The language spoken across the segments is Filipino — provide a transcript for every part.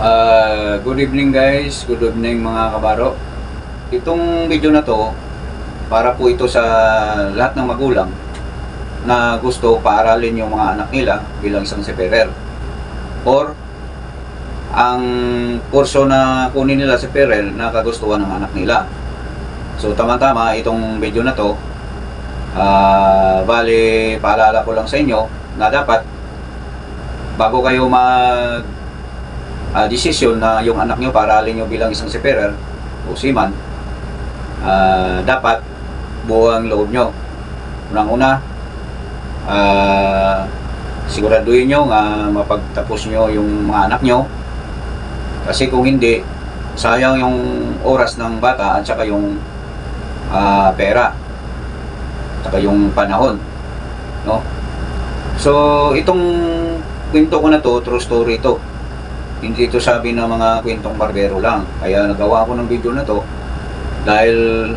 Uh, good evening guys, good evening mga kabaro. Itong video na to, para po ito sa lahat ng magulang na gusto paaralin yung mga anak nila bilang isang seferer. Or ang kurso na kunin nila seferer na kagustuhan ng anak nila. So tama-tama itong video na to, ah bali paalala ko lang sa inyo na dapat bago kayo mag ah, desisyon na yung anak nyo paralin nyo bilang isang seferer o seaman, ah, dapat buo ang loob nyo. Unang-una, ah, siguraduhin nyo nga mapagtapos nyo yung mga anak nyo. Kasi kung hindi, sayang yung oras ng bata at saka yung ah, pera. At saka yung panahon. No? So, itong kwento ko na to, true story to. Hindi ito sabi ng mga kwentong barbero lang. Kaya nagawa ko ng video na to dahil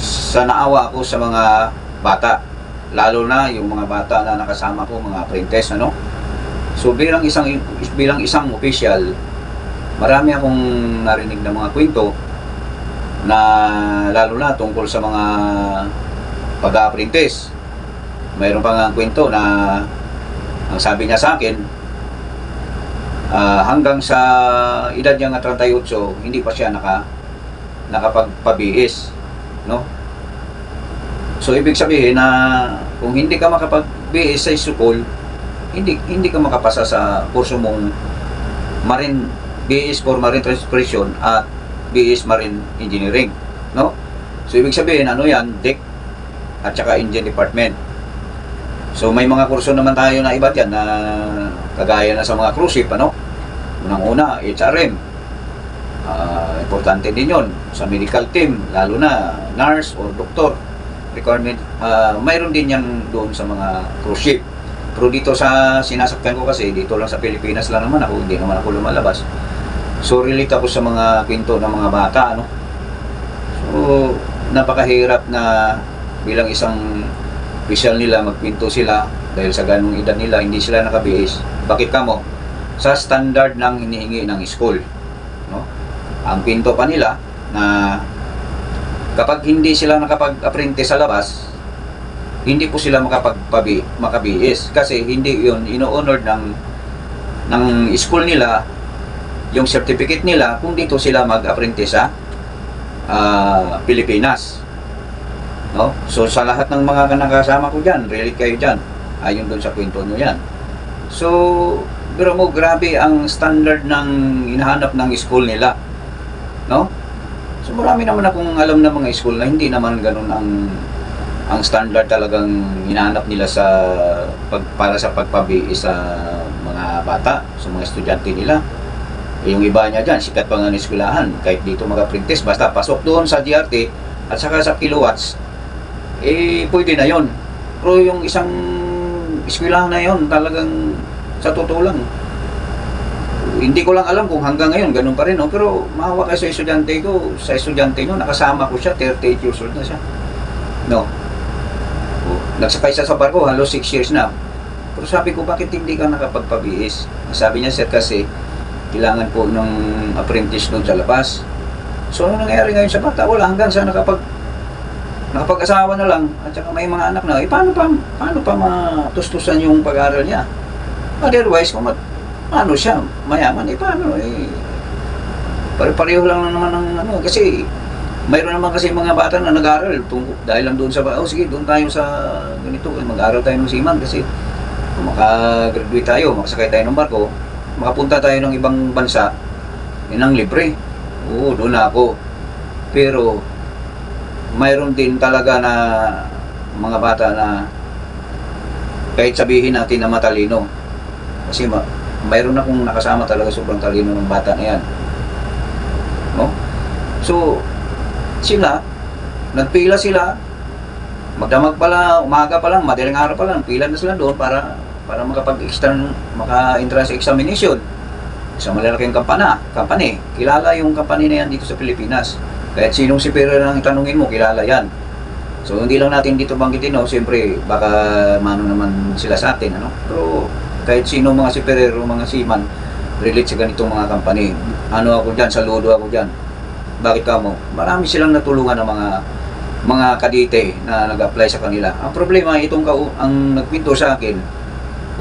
sa naawa ako sa mga bata. Lalo na yung mga bata na nakasama ko, mga apprentice, ano? So bilang isang bilang isang official, marami akong narinig na mga kwento na lalo na tungkol sa mga pag-apprentice. Mayroon pa nga kwento na ang sabi niya sa akin, ah, hanggang sa edad niya nga 38, hindi pa siya naka nakapagpabihis, no? So ibig sabihin na kung hindi ka makapagbihis sa school, hindi hindi ka makapasa sa kurso mong Marine BS for Marine Transportation at BS Marine Engineering, no? So ibig sabihin ano 'yan, DEC at saka Engine Department. So may mga kurso naman tayo na iba dyan na kagaya na sa mga cruise ship, ano? Unang-una, HRM. Ah, importante din yon sa medical team, lalo na nurse or doktor. Requirement, ah, mayroon din yan doon sa mga cruise ship. Pero dito sa sinasakyan ko kasi, dito lang sa Pilipinas lang naman ako, hindi naman ako lumalabas. So relate ako sa mga kwento ng mga bata, ano? So, napakahirap na bilang isang official nila, magpinto sila dahil sa ganung edad nila, hindi sila nakabihis. Bakit kamo? Sa standard ng hinihingi ng school. No? Ang pinto pa nila na kapag hindi sila nakapag-apprentice sa labas, hindi po sila makapagpabi, makabihis kasi hindi yun ino-honor ng ng school nila yung certificate nila kung dito sila mag-apprentice sa ah, Pilipinas. No? So sa lahat ng mga nakasama ko diyan, relate kayo diyan. Ayon doon sa kwento nyo yan. So, pero mo grabe ang standard ng hinahanap ng school nila. No? So marami naman akong alam na mga school na hindi naman ganun ang ang standard talagang hinahanap nila sa pag, para sa pagpabi sa mga bata, sa mga estudyante nila. Eh, yung iba niya dyan, sikat pa nga ng eskwelahan, kahit dito mag-apprentice, basta pasok doon sa DRT at saka sa kilowatts, eh pwede na yon. Pero yung isang eskwelahan na yon talagang sa totoo lang, hindi ko lang alam kung hanggang ngayon ganun pa rin, no? pero maawa kayo sa estudyante ko, sa estudyante nyo, nakasama ko siya, 38 years old na siya. No. O, Nagsakay siya sa barko, halos 6 years na. Pero sabi ko, bakit hindi ka nakapagpabihis? Sabi niya, sir, kasi kailangan po ng apprentice doon sa labas. So, ano nangyari ngayon sa bata? Wala, hanggang sa nakapag nakapag-asawa na lang at saka may mga anak na, eh paano pa, paano pa matustusan yung pag-aaral niya? Otherwise, kung mat, ano siya, mayaman, eh paano, eh, pare-pareho lang naman ng ano, kasi mayroon naman kasi mga bata na nag-aaral dahil lang doon sa, oh sige, doon tayo sa ganito, eh, mag-aaral tayo ng siman kasi kung makagraduate tayo, makasakay tayo ng barko, makapunta tayo ng ibang bansa, yun libre. Oo, doon ako. Pero, mayroon din talaga na mga bata na kahit sabihin natin na matalino. Kasi ma mayroon akong nakasama talaga sobrang talino ng bata na yan. No? So, sila, nagpila sila, magdamag pala, umaga pa lang, madaling araw pa lang, pila na sila doon para para makapag-extern, maka-entrance examination sa malalaking kampana, company. Kilala yung company na yan dito sa Pilipinas. Kahit sinong si Pero lang tanungin mo, kilala yan. So hindi lang natin dito banggitin, no? Siyempre, baka mano naman sila sa atin, ano? Pero kahit sino mga si Perero, mga seaman, relate sa ganitong mga company. Ano ako dyan, saludo ako dyan. Bakit ka mo? Marami silang natulungan ng mga mga kadite na nag-apply sa kanila. Ang problema, itong kau ang nagpinto sa akin,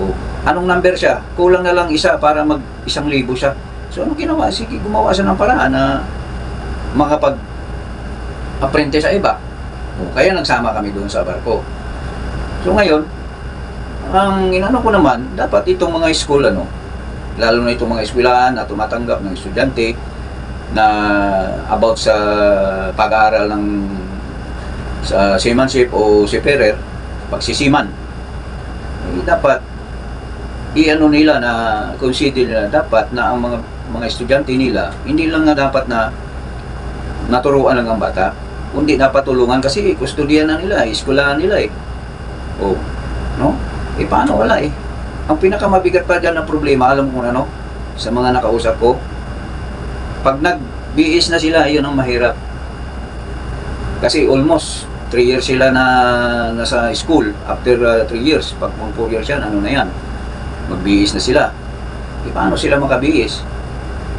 oh, anong number siya? Kulang na lang isa para mag isang libo siya. So ano ginawa? Sige, gumawa siya ng paraan na makapag apprentice sa iba. Oh, kaya nagsama kami doon sa barko. So ngayon, ang inano ko naman, dapat itong mga school ano, lalo na itong mga eskwelahan na tumatanggap ng estudyante na about sa pag-aaral ng sa seamanship o seafarer, pagsisiman. Eh, dapat i-ano nila na consider nila dapat na ang mga mga estudyante nila hindi lang nga dapat na naturuan lang ang bata kundi dapat tulungan kasi kustodiyan na nila, eskwelahan nila eh. Oh, no? Eh paano wala eh? Ang pinakamabigat pa dyan ng problema, alam mo kung ano, sa mga nakausap ko, pag nag-BS na sila, yun ang mahirap. Kasi almost 3 years sila na nasa school. After 3 years, pag 4 years yan, ano na yan? Mag-BS na sila. Eh, paano sila makabihis?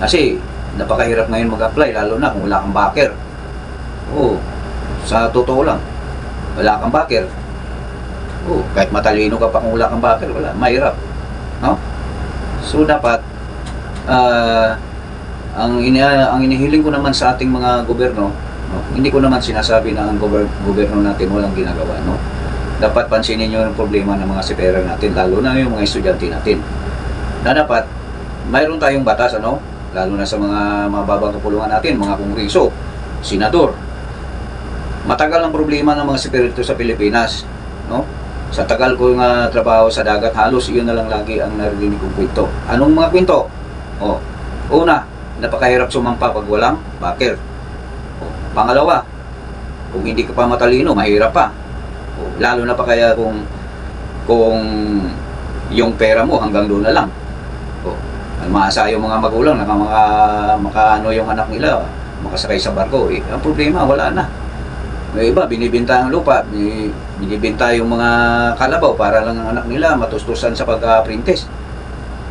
Kasi napakahirap ngayon mag-apply, lalo na kung wala kang backer. Oo, sa totoo lang, wala kang backer. Oo, kahit matalino ka pa kung wala kang backer, wala, mahirap. No? So dapat, ah, ang, ina, ang inihiling ko naman sa ating mga gobyerno, no? hindi ko naman sinasabi na ang gober- gobyerno natin walang ginagawa. No? Dapat pansinin nyo yung problema ng mga sipera natin, lalo na yung mga estudyante natin. Na dapat, mayroon tayong batas, ano? Lalo na sa mga mababang kapulungan natin, mga kongreso, senador. Matagal ang problema ng mga sipirito sa Pilipinas. No? Sa tagal ko nga trabaho sa dagat, halos iyon na lang lagi ang narinig kong kwento. Anong mga kwento? O, una, napakahirap sumampa pag walang backer. O, pangalawa, kung hindi ka pa matalino, mahirap pa. O, lalo na pa kaya kung kung yung pera mo hanggang doon na lang. Maasa yung mga magulang na mga makaano yung anak nila, makasakay sa barko. Eh, ang problema, wala na. May iba, binibinta ang lupa, bi- binibinta yung mga kalabaw para lang ang anak nila matustusan sa pagka-apprentice.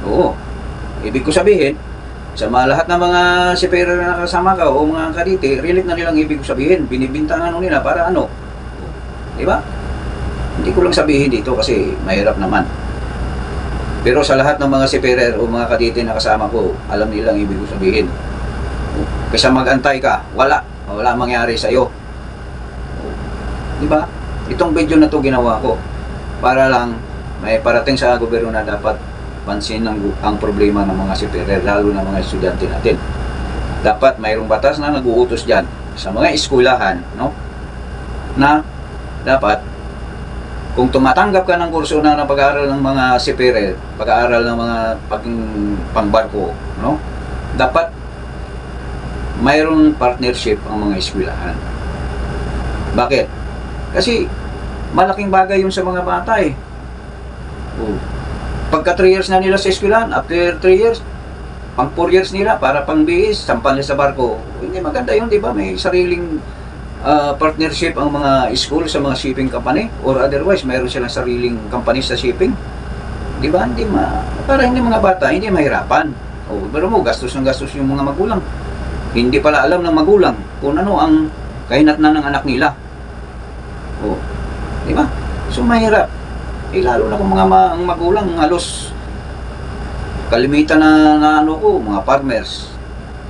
Oo. Ibig ko sabihin, sa mga lahat ng mga sipera na nakasama ka o mga kadite, relate na nilang ibig ko sabihin, binibinta ano nila para ano. Di ba? Hindi ko lang sabihin dito kasi mahirap naman. Pero sa lahat ng mga siperer o mga kadite na kasama ko, alam nilang ibig ko sabihin. Kaysa mag-antay ka, wala. Wala mangyari sa'yo. Di ba? Itong video na to ginawa ko para lang may parating sa gobyerno na dapat pansin ang, ang problema ng mga siperer, lalo na mga estudyante natin. Dapat mayroong batas na nag-uutos dyan sa mga eskwelahan, no? Na dapat kung tumatanggap ka ng kurso na ng pag-aaral ng mga siperer, pag-aaral ng mga pag, pangbarko, no? Dapat mayroong partnership ang mga eskwelahan. Bakit? Kasi malaking bagay yun sa mga bata eh. Oh. Pagka 3 years na nila sa eskwelahan, after 3 years, pang 4 years nila para pang bihis, sampan nila sa barko. Hindi maganda yun, di ba? May sariling ah, partnership ang mga school sa mga shipping company or otherwise mayroon silang sariling company sa shipping. Di ba? Hindi ma para hindi mga bata, hindi mahirapan. O, pero mo, gastos ng gastos yung mga magulang. Hindi pala alam ng magulang kung ano ang kahinatnan ng anak nila. O, di ba? So mahirap. Eh lalo na kung mga ma- ang magulang halos kalimitan na, na ano ko, mga farmers.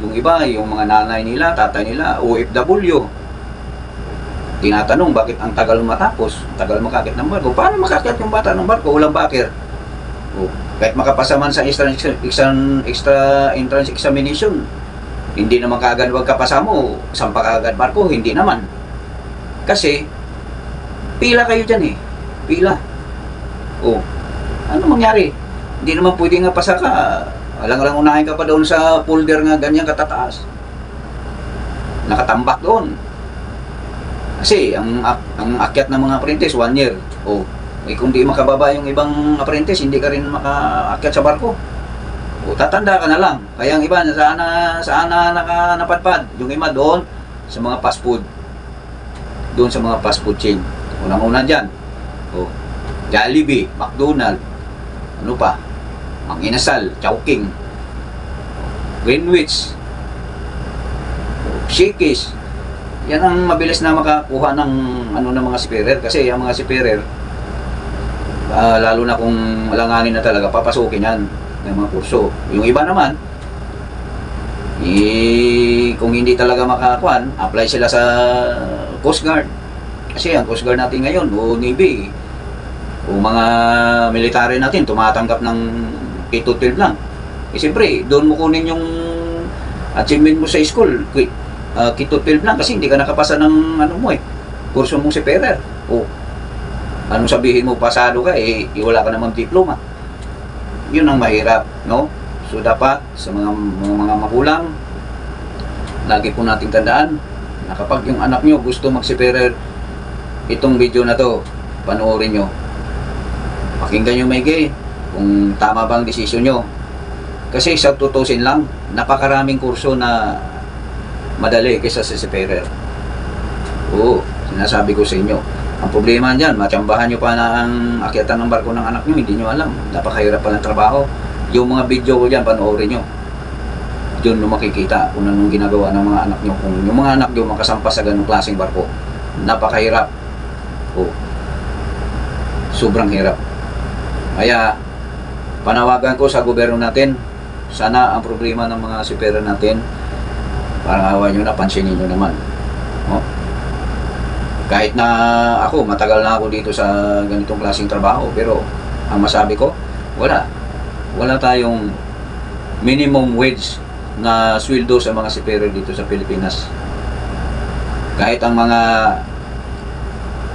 Yung iba, yung mga nanay nila, tatay nila, OFW. Tinatanong bakit ang tagal matapos, tagal makakit ng barko. Paano makakit yung bata ng barko? Walang backer. O, kahit makapasa man sa extra, extra, extra entrance examination, hindi naman kaagad wag kapasa mo, sampa kaagad barko, hindi naman. Kasi, pila kayo dyan eh. Pila. O, ano mangyari? Hindi naman pwede nga pasa ka. Alang lang unahin ka pa doon sa folder nga ganyan katataas. Nakatambak doon. Kasi ang ang akyat ng mga apprentice, one year. O, eh, kung di makababa yung ibang apprentice, hindi ka rin makaakyat sa barko. O, tatanda ka na lang. Kaya ang iba, sana, sana naka, napadpad. Yung iba doon, sa mga fast food. Doon sa mga fast food chain. Unang-una dyan. O, Jollibee, McDonald, ano pa, Mang Inasal, Chowking. Greenwich, Shakey's. Yan ang mabilis na makakuha ng ano ng mga siperer kasi ang mga siperer ah, lalo na kung langanin na talaga papasukin yan ng mga kurso. Yung iba naman eh, kung hindi talaga makakuan, apply sila sa Coast Guard. Kasi ang Coast Guard natin ngayon, o Navy, o mga military natin, tumatanggap ng K-12 lang. Eh, siyempre, doon mo kunin yung achievement mo sa school, Uh, K-12 lang, kasi hindi ka nakapasa ng ano mo eh, kurso mong separer. O, anong sabihin mo, pasado ka, eh, eh, wala ka namang diploma. Yun ang mahirap, no? So, dapat sa mga, mga, mga magulang, lagi po nating tandaan na kapag yung anak nyo gusto magsiperer, itong video na to, panoorin nyo. Pakinggan nyo maigi kung tama bang desisyon nyo. Kasi sa tutusin lang, napakaraming kurso na madali kaysa sa separer. Oo, sinasabi ko sa inyo. Ang problema dyan, matsambahan nyo pa na ang akyatan ng barko ng anak nyo, hindi nyo alam. Napakahirap pa ng trabaho. Yung mga video ko dyan, panoorin nyo. Doon mo makikita kung anong ginagawa ng mga anak nyo. Kung yung mga anak nyo makasampas sa ganong klaseng barko, napakahirap. Oo. Sobrang hirap. Kaya, panawagan ko sa gobyerno natin, sana ang problema ng mga sipera natin, parang awa nyo na, nyo naman. No? Kahit na ako, matagal na ako dito sa ganitong klaseng trabaho, pero ang masabi ko, wala. Wala tayong minimum wage na sweldo sa mga sipero dito sa Pilipinas. Kahit ang mga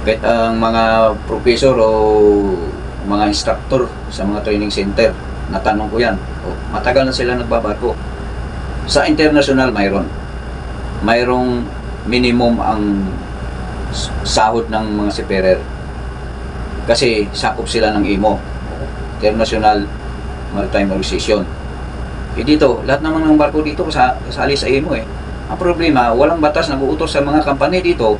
kahit ang mga professor o mga instructor sa mga training center, natanong ko yan. O, matagal na sila nagbabarko. Sa international, mayroon. Mayroong minimum ang sahod ng mga separer. Kasi sakop sila ng IMO. International Maritime Organization. Eh dito, lahat naman ng barko dito sa kasali sa IMO eh. Ang problema, walang batas nag-uutos sa mga kampanya dito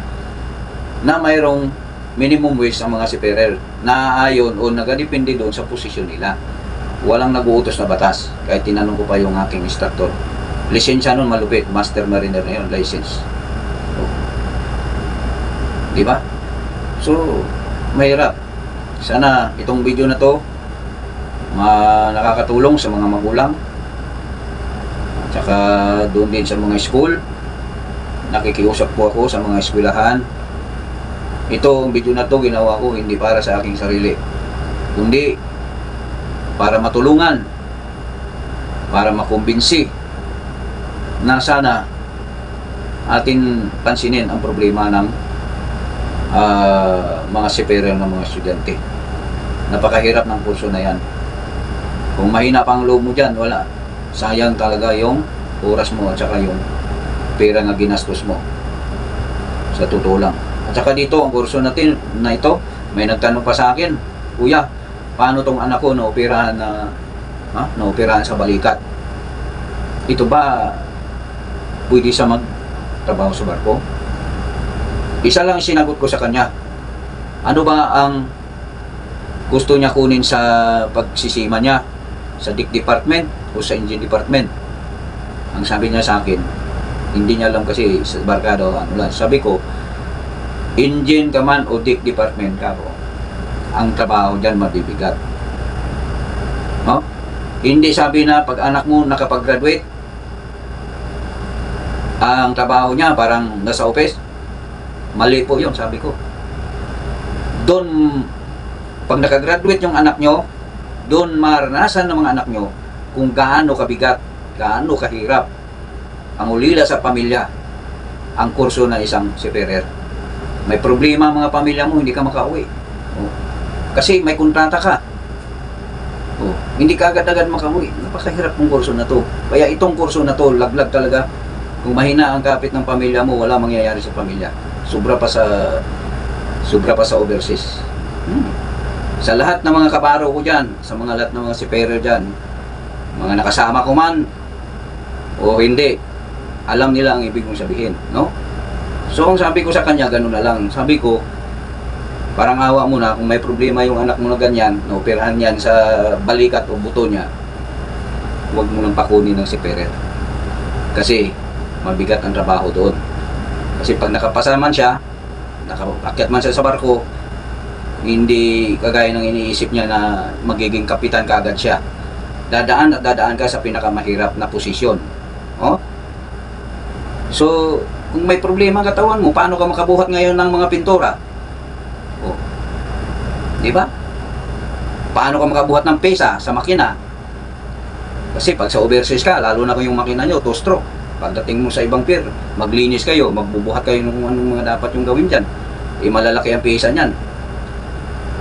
na mayroong minimum wage ang mga separer na ayon o nagadepende doon sa posisyon nila. Walang nag-uutos na batas. Kahit tinanong ko pa yung aking instructor. Lisensya nun malupit. Master Mariner na yun, license. O. Di ba? So, mahirap. Sana itong video na to ma nakakatulong sa mga magulang tsaka doon din sa mga school nakikiusap po ako sa mga eskwelahan ito ang video na to ginawa ko hindi para sa aking sarili kundi para matulungan para makumbinsi na sana atin pansinin ang problema ng ah, mga siperer ng mga estudyante napakahirap ng kurso na yan kung mahina pa ang loob mo dyan, wala. Sayang talaga yung oras mo at saka yung pera na ginastos mo. Sa totoo lang. At saka dito, ang kurso natin na ito, may nagtanong pa sa akin, Kuya, paano tong anak ko naoperahan na ha, naoperahan sa balikat? Ito ba pwede siya magtrabaho sa barko? Isa lang sinagot ko sa kanya. Ano ba ang gusto niya kunin sa pagsisima niya? sa DIC department o sa engine department. Ang sabi niya sa akin, hindi niya alam kasi sa barkado ano lang. Sabi ko, engine ka man o DIC department ka po. Ang trabaho diyan mabibigat. No? Hindi sabi na pag anak mo nakapag-graduate, ang trabaho niya parang nasa office. Mali po yun, sabi ko. Doon, pag nakagraduate yung anak nyo, doon maranasan ng mga anak nyo kung gaano kabigat, gaano kahirap ang ulila sa pamilya ang kurso ng isang separer. May problema mga pamilya mo, hindi ka makauwi. Oh. Kasi may kontrata ka. Oh. Hindi ka agad-agad makauwi. Napakahirap ng kurso na to. Kaya itong kurso na to, laglag talaga. Kung mahina ang kapit ng pamilya mo, wala mangyayari sa pamilya. Sobra pa sa sobra pa sa overseas. Hmm sa lahat ng mga kabaro ko dyan, sa mga lahat ng mga siperer dyan, mga nakasama ko man, o hindi, alam nila ang ibig kong sabihin, no? So, ang sabi ko sa kanya, ganun na lang. Sabi ko, parang awa mo na, kung may problema yung anak mo na ganyan, na operahan yan sa balikat o buto niya, huwag mo nang pakunin ng siperer. Kasi mabigat ang trabaho doon. Kasi pag nakapasa man siya, nakaakyat man siya sa barko, hindi kagaya ng iniisip niya na magiging kapitan kaagad siya. Dadaan at dadaan ka sa pinakamahirap na posisyon. Oh? So, kung may problema ang katawan mo, paano ka makabuhat ngayon ng mga pintura? Oh. Di ba? Paano ka makabuhat ng pesa sa makina? Kasi pag sa overseas ka, lalo na kung yung makina nyo, two stroke. Pagdating mo sa ibang pier, maglinis kayo, magbubuhat kayo ng anong mga dapat yung gawin dyan. Eh, malalaki ang pesa niyan.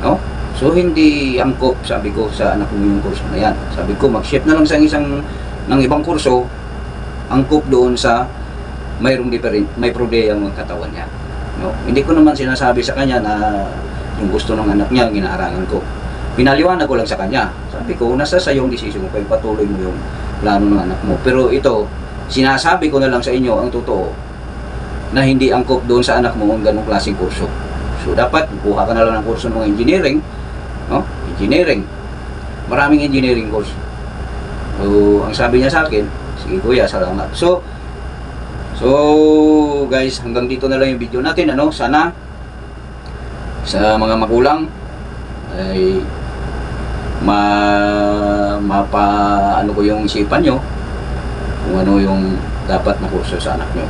No? So, hindi angkop, sabi ko sa anak mo yung kurso na yan. Sabi ko, mag-shift na lang sa isang ng ibang kurso, angkop doon sa mayroong different, may problema ang katawan niya. No? Hindi ko naman sinasabi sa kanya na yung gusto ng anak niya, ginaarangan ko. Pinaliwanag ko lang sa kanya. Sabi ko, nasa sa yung desisyon mo, patuloy mo yung plano ng anak mo. Pero ito, sinasabi ko na lang sa inyo ang totoo na hindi angkop doon sa anak mo ang ganong klaseng kurso. So dapat kuha ka na lang ng kurso ng engineering, no? Engineering. Maraming engineering course. So, ang sabi niya sa akin, sige kuya, salamat. So, so guys, hanggang dito na lang yung video natin, ano? Sana sa mga magulang ay ma mapa ano ko yung isipan nyo kung ano yung dapat na kurso sa anak nyo.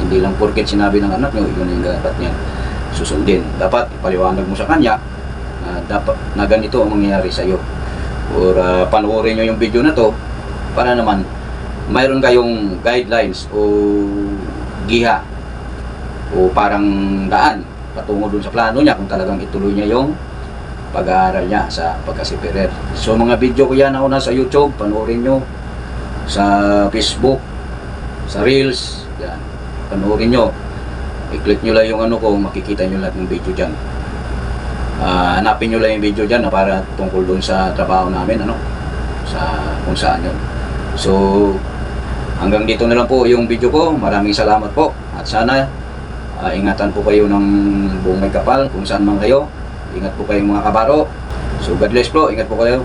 Hindi lang porket sinabi ng anak nyo, yun yung dapat niya susundin. Dapat ipaliwanag mo sa kanya na dapat na ganito ang mangyayari sa iyo. Or uh, panoorin nyo yung video na to para naman mayroon kayong guidelines o giha o parang daan patungo dun sa plano niya kung talagang ituloy niya yung pag-aaral niya sa pagkasipirer. So mga video ko yan ako na sa YouTube, panoorin nyo sa Facebook, sa Reels, yan. Panoorin nyo. I-click nyo lang yung ano ko, makikita nyo lahat ng video dyan. Ah, hanapin nyo lang yung video dyan na para tungkol doon sa trabaho namin, ano, sa kung saan yun. So, hanggang dito na lang po yung video ko. Maraming salamat po. At sana, ah, ingatan po kayo ng buong may kapal kung saan man kayo. Ingat po kayong mga kabaro. So, God bless po. Ingat po kayo.